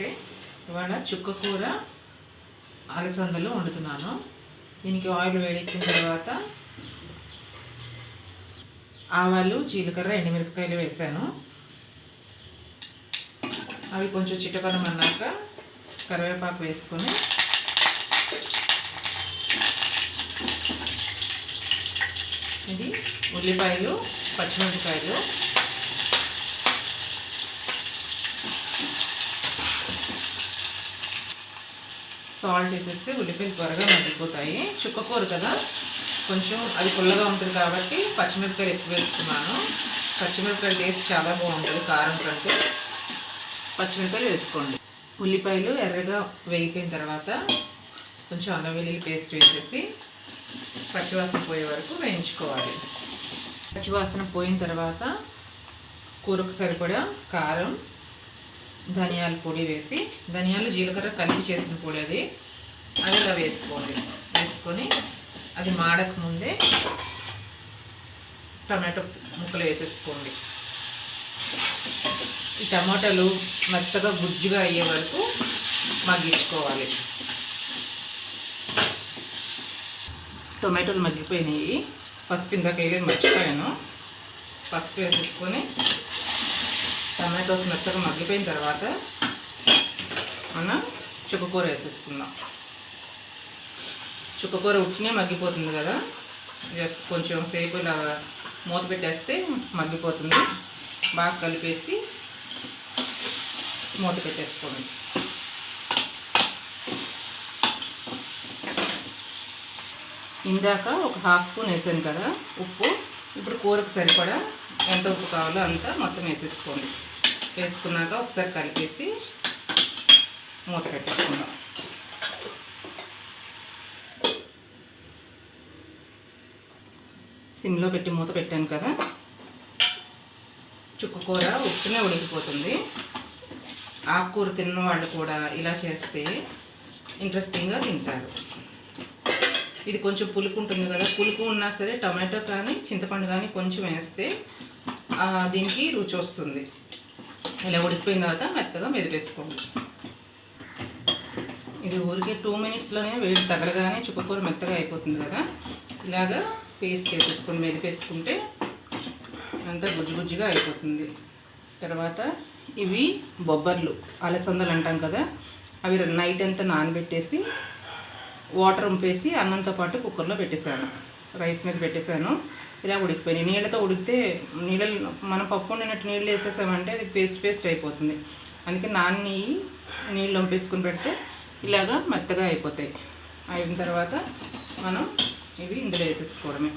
నమస్తే ఇవాళ చుక్క కూర అలసందలు వండుతున్నాను. దీనికి ఆయిల్ వేడెక్కిన తర్వాత ఆవాలు జీలకర్ర ఎండుమిరపకాయలు వేసాను. అవి కొంచెం చిటకడం అన్నాక కరివేపాకు వేసుకొని ఇది ఉల్లిపాయలు పచ్చిమిరపకాయలు సాల్ట్ వేసేస్తే ఉల్లిపాయలు త్వరగా మగ్గిపోతాయి. చుక్కకూర కదా? కొంచెం అది పుల్లగా ఉంటుంది కాబట్టి పచ్చిమిరపకాయలు ఎక్కువ వేసుకున్నాను. పచ్చిమిరపకాయలు టేస్ట్ చాలా బాగుంటుంది కారం కంటే. పచ్చిమిరపకాయలు వేసుకోండి. ఉల్లిపాయలు ఎర్రగా వేగిపోయిన తర్వాత కొంచెం అల్లం వెల్లుల్లి పేస్ట్ వేసేసి పచ్చివాసన పోయే వరకు వేయించుకోవాలి. పచ్చివాసన పోయిన తర్వాత కూరకు సరిపడా కారం ధనియాల పొడి వేసి ధనియాలు జీలకర్ర కలిపి చేసిన పొడి అది. అవి ఇలా వేసుకోండి. వేసుకొని అది మాడక ముందే టమాటో ముక్కలు వేసేసుకోండి. ఈ టమాటాలు మెత్తగా గుజ్జుగా అయ్యే వరకు మగ్గించుకోవాలి. టొమాటోలు మగ్గిపోయినాయి. పసుపు ఇందాక వేయలేదు మర్చిపోయాను. పసుపు వేసేసుకొని టమాటోస్ మెత్తగా మగ్గిపోయిన తర్వాత మనం చుక్కకూర వేసేసుకుందాం. చుక్కకూర ఉట్టినే మగ్గిపోతుంది కదా? జస్ట్ కొంచెం సేపు ఇలా మూత పెట్టేస్తే మగ్గిపోతుంది. బాగా కలిపేసి మూత పెట్టేసుకోండి. ఇందాక ఒక హాఫ్ స్పూన్ వేసాను కదా ఉప్పు. ఇప్పుడు కూరకు సరిపడా ఎంత ఉప్పు కావాలో అంత మొత్తం వేసేసుకోండి. వేసుకున్నాక ఒకసారి కలిపేసి మూత పెట్టేసుకుందాం. సిమ్లో పెట్టి మూత పెట్టాను కదా. చుక్కకూర ఉప్పునే ఉడికిపోతుంది. ఆకుకూర తిన్న వాళ్ళు కూడా ఇలా చేస్తే ఇంట్రెస్టింగ్గా తింటారు. ఇది కొంచెం పులుపు ఉంటుంది కదా పులుపు ఉన్నా సరే టమాటో కానీ చింతపండు కానీ కొంచెం వేస్తే దీనికి రుచి వస్తుంది. ఇలా ఉడికిపోయిన తర్వాత మెత్తగా మెదిపేసుకోండి. ఇది ఊరికే టూ మినిట్స్లోనే వేడి తగలగానే చుక్కకూర మెత్తగా అయిపోతుంది కదా. ఇలాగా పేస్ట్ చేసేసుకొని మెదిపేసుకుంటే అంతా గుజ్జు గుజ్జుగా అయిపోతుంది. తర్వాత ఇవి బొబ్బర్లు అలసందలు అంటాం కదా. అవి నైట్ అంతా నానబెట్టేసి వాటర్ ఉంపేసి అన్నంతో పాటు కుక్కర్లో పెట్టేశాను. రైస్ మీద పెట్టేశాను. ఇలా ఉడికిపోయినాయి. నీళ్ళతో ఉడికితే నీళ్ళు మనం పప్పు వండినట్టు నీళ్ళు వేసేసామంటే అది పేస్ట్ పేస్ట్ అయిపోతుంది. అందుకే నాన్ని నీళ్ళు వంపేసుకుని పెడితే ఇలాగా మెత్తగా అయిపోతాయి. అయిన తర్వాత మనం ఇవి ఇందులో వేసేసుకోవడమే.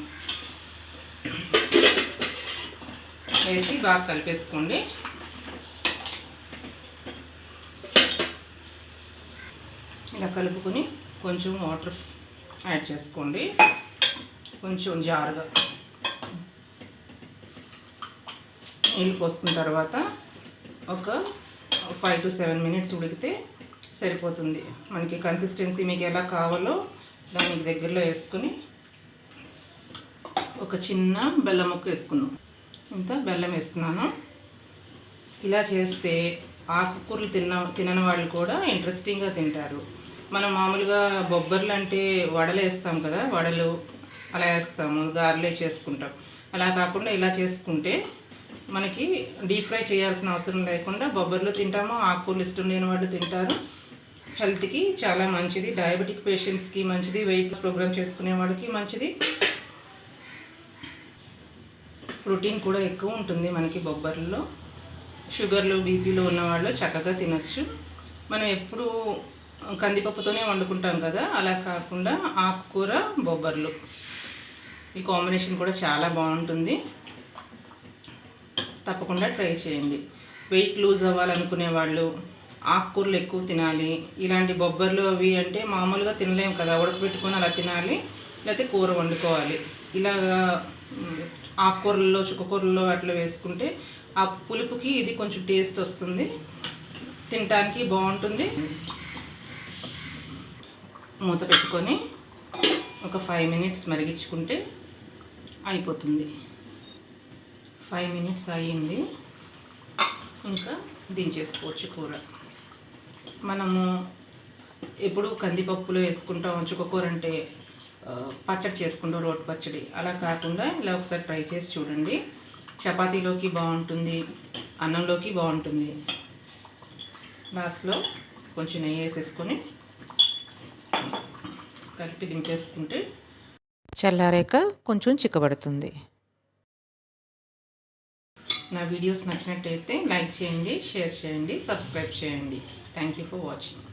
వేసి బాగా కలిపేసుకోండి. ఇలా కలుపుకొని కొంచెం వాటర్ యాడ్ చేసుకోండి. కొంచెం జారుగా. నీళ్ళు పోసుకున్న తర్వాత ఒక ఫైవ్ టు సెవెన్ మినిట్స్ ఉడికితే సరిపోతుంది. మనకి కన్సిస్టెన్సీ మీకు ఎలా కావాలో దానికి దగ్గరలో వేసుకొని ఒక చిన్న బెల్లం ముక్క వేసుకుందాం. ఇంత బెల్లం వేస్తున్నాను. ఇలా చేస్తే ఆకుకూరలు తిన్న తినని వాళ్ళు కూడా ఇంట్రెస్టింగ్గా తింటారు. మనం మామూలుగా బొబ్బర్లు అంటే వడలు వేస్తాం కదా వడలు అలా వేస్తాము గారెలే చేసుకుంటాం. అలా కాకుండా ఇలా చేసుకుంటే మనకి డీప్ ఫ్రై చేయాల్సిన అవసరం లేకుండా బొబ్బర్లు తింటాము ఆకుకూరలు ఇష్టం లేని వాళ్ళు తింటారు. హెల్త్కి చాలా మంచిది డయాబెటిక్ పేషెంట్స్కి మంచిది వెయిట్ ప్రోగ్రామ్ చేసుకునే వాళ్ళకి మంచిది. ప్రోటీన్ కూడా ఎక్కువ ఉంటుంది మనకి బొబ్బర్లలో. షుగర్లు బీపీలు ఉన్నవాళ్ళు చక్కగా తినచ్చు. మనం ఎప్పుడు కందిపప్పుతోనే వండుకుంటాం కదా అలా కాకుండా ఆకుకూర బొబ్బర్లు. ఈ కాంబినేషన్ కూడా చాలా బాగుంటుంది. తప్పకుండా ట్రై చేయండి. వెయిట్ లూజ్ అవ్వాలనుకునే వాళ్ళు ఆకుకూరలు ఎక్కువ తినాలి. ఇలాంటి బొబ్బర్లు అవి అంటే మామూలుగా తినలేము కదా ఉడకబెట్టుకొని అలా తినాలి. లేకపోతే కూర వండుకోవాలి. ఇలాగా ఆకుకూరల్లో చుక్కకూరల్లో అట్లా వేసుకుంటే ఆ పులుపుకి ఇది కొంచెం టేస్ట్ వస్తుంది. తినడానికి బాగుంటుంది. మూత పెట్టుకొని ఒక ఫైవ్ మినిట్స్ మరిగించుకుంటే అయిపోతుంది. ఫైవ్ మినిట్స్ అయ్యింది. ఇంకా దించేసుకోవచ్చు కూర. మనము ఎప్పుడు కందిపప్పులో వేసుకుంటాం చుక్కకూర అంటే పచ్చడి చేసుకుంటాం రోడ్ పచ్చడి. అలా కాకుండా ఇలా ఒకసారి ట్రై చేసి చూడండి. చపాతీలోకి బాగుంటుంది అన్నంలోకి బాగుంటుంది. లాస్ట్లో కొంచెం నెయ్యి వేసేసుకొని కలిపి దింపేసుకుంటే చల్లారాక కొంచెం చిక్కబడుతుంది. నా వీడియోస్ నచ్చినట్టయితే లైక్ చేయండి షేర్ చేయండి సబ్స్క్రైబ్ చేయండి. Thank you for watching